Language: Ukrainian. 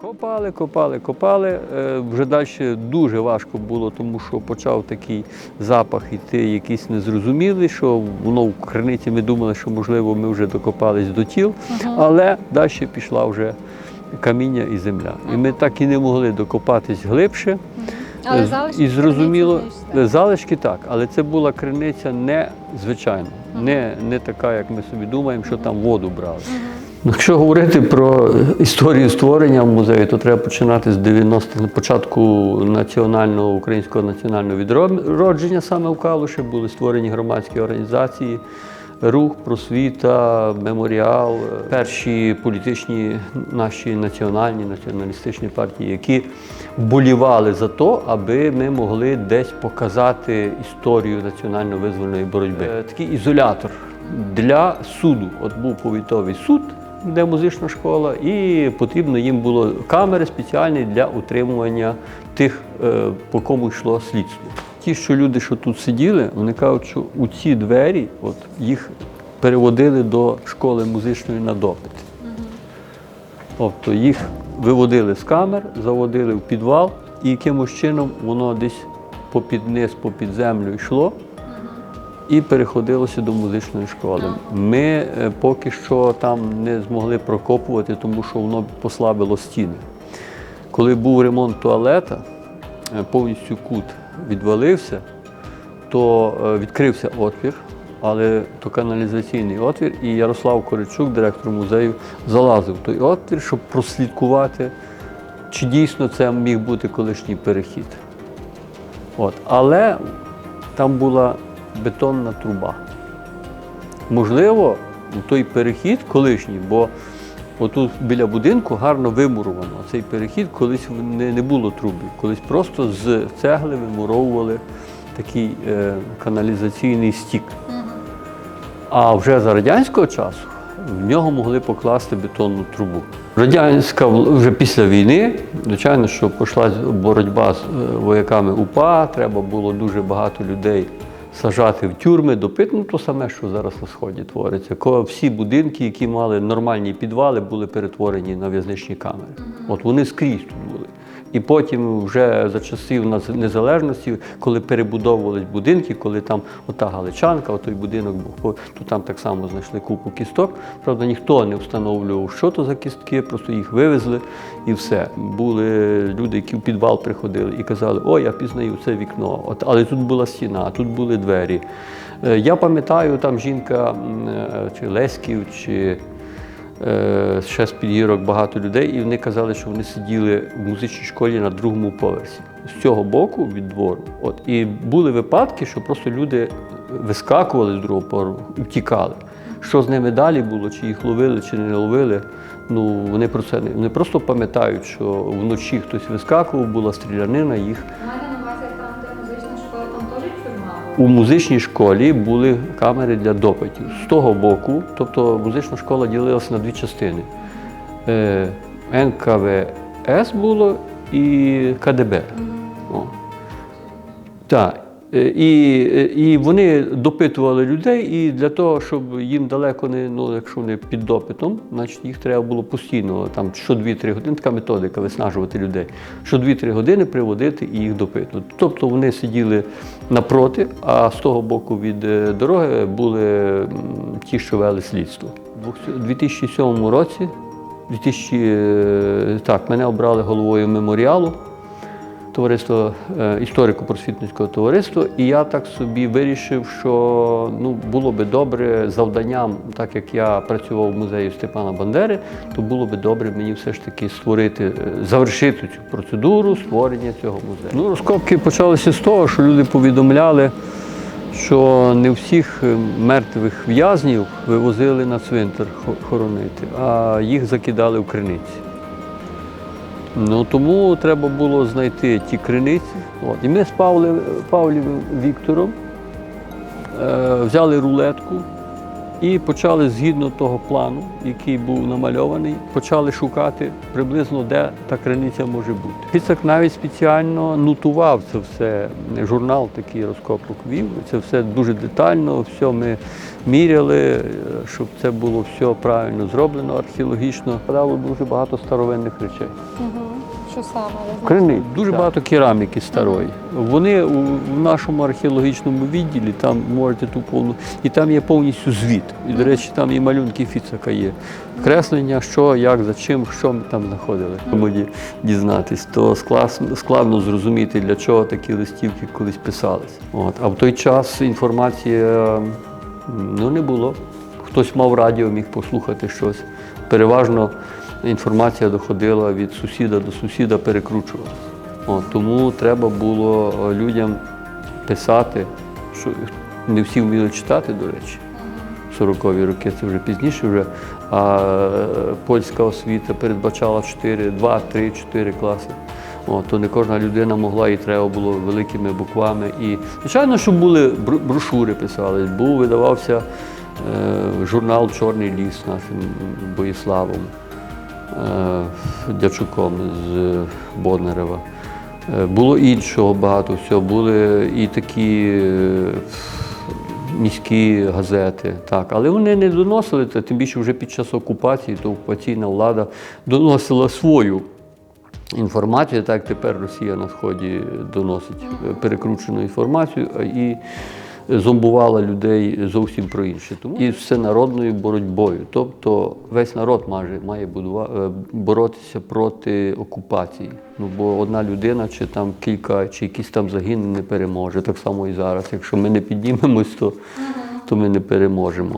Копали, копали, копали. Е, Вже далі дуже важко було, тому що почав такий запах іти, якийсь незрозумілий, що воно в криниці ми думали, що можливо ми вже докопались до тіл, але далі пішла вже каміння і земля. І ми так і не могли докопатись глибше. Але Е, залишки і зрозуміло, криниці залишки так, але це була криниця не звичайна, не, не така, як ми собі думаємо, що там воду брали. Якщо говорити про історію створення музею, то треба починати з 90-х, початку національного українського національного відродження саме в Калуші були створені громадські організації. Рух, просвіта, меморіал, перші політичні наші національні націоналістичні партії, які вболівали за те, аби ми могли десь показати історію національно-визвольної боротьби. Е, Такий ізолятор для суду. От був повітовий суд, де музична школа, і потрібно їм було камери спеціальні для утримування тих, е, по кому йшло слідство. Ті, що люди, що тут сиділи, вони кажуть, що у ці двері от, їх переводили до школи музичної на допит. Тобто їх виводили з камер, заводили в підвал, і якимось чином воно десь попід низ, попід землю йшло і переходилося до музичної школи. Ми е, поки що там не змогли прокопувати, тому що воно послабило стіни. Коли був ремонт туалета, е, повністю кут відвалився, то е, відкрився отвір, але то каналізаційний отвір, і Ярослав Коричук, директор музею, залазив в той отвір, щоб прослідкувати, чи дійсно це міг бути колишній перехід. От. Але там була бетонна труба. Можливо, той перехід колишній, бо отут біля будинку гарно вимуровано. Цей перехід колись не, було трубів, колись просто з цегли вимуровували такий е, каналізаційний стік. А вже за радянського часу в нього могли покласти бетонну трубу. Радянська вже після війни, звичайно, що пішла боротьба з е, вояками УПА, треба було дуже багато людей сажати в тюрми, допит, Ну, то саме, що зараз на сході твориться. Всі будинки, які мали нормальні підвали, були перетворені на в'язничні камери. От вони скрізь тут були. І потім вже за часів незалежності, коли перебудовувались будинки, коли там ота галичанка, отой будинок був, то там так само знайшли купу кісток. Правда, ніхто не встановлював, що то за кістки, просто їх вивезли і все. Були люди, які в підвал приходили і казали, о, я пізнаю це вікно. От, але тут була стіна, тут були двері. Е, Я пам'ятаю, там жінка е, чи Леськів, чи ще з підгірок багато людей, і вони казали, що вони сиділи в музичній школі на другому поверсі. З цього боку від двору. От. І були випадки, що просто люди вискакували з другого поверху і втікали. Що з ними далі було, чи їх ловили, чи не ловили, ну вони про це не вони просто пам'ятають, що вночі хтось вискакував, була стрілянина, їх у музичній школі були камери для допитів. З того боку, тобто музична школа ділилася на дві частини. Е, НКВС було і КДБ. О. Так. Е, І, е, і вони допитували людей, і для того, щоб їм далеко не, ну, якщо вони під допитом, значить їх треба було постійно, там, що 2-3 години, така методика виснажувати людей, що 2-3 години приводити і їх допитувати. Тобто вони сиділи напроти, а з того боку від е, дороги були ті, що вели слідство. У 2007 році, 2000, е, так, мене обрали головою меморіалу товариство е, історико-просвітницького товариства, і я так собі вирішив, що ну було би добре завданням, так як я працював в музеї Степана Бандери, то було би добре мені все ж таки створити, е, завершити цю процедуру створення цього музею. Ну, розкопки почалися з того, що люди повідомляли. Що не всіх е, мертвих в'язнів вивозили на цвинтар хоронити, а їх закидали в криниці. Ну тому треба було знайти ті криниці. От. І ми з Павлем, Павлівим Віктором е, взяли рулетку І почали згідно того плану, який був намальований, почали шукати приблизно, де та криниця може бути. Фіцак навіть спеціально нотував це все. Журнал такий розкопок вів. Це все дуже детально, все ми міряли, е, щоб це було все правильно зроблено археологічно. Падало дуже багато старовинних речей. Що саме? Крини дуже багато кераміки старої. Вони у в нашому археологічному відділі там можете ту повну, і там є повністю звіт. І, до речі, там і малюнки Фіцака є. Креслення, що, як, за чим, що ми там знаходили. Тому дізнатись, то складно зрозуміти, для чого такі листівки колись писались. От. А в той час інформація ну, не було. Хтось мав радіо, міг послухати щось. Переважно інформація доходила від сусіда до сусіда, перекручувалася. Тому треба було е, людям писати, що не всі вміли читати, до речі. 40-ві роки це вже пізніше, вже, а е, польська освіта передбачала 4, 2, 3, 4 класи. От, то не кожна людина могла і треба було великими буквами. І, звичайно, що були брошури писали, був, видавався е, журнал Чорний ліс нашим Боїславом Дячуком з Боднерева. Е, Було іншого багато всього. Були і такі е, міські газети, так. але вони не доносили тим більше вже під час окупації, то окупаційна влада доносила свою інформацію, так тепер Росія на Сході доносить е, перекручену інформацію і зомбувала людей зовсім про інше. Тому і всенародною боротьбою. Тобто весь народ має, має будува- е, боротися проти окупації. Ну бо одна людина, чи там кілька, чи якісь там загини не переможе. Так само і зараз. Якщо ми не піднімемось, то, то ми не переможемо.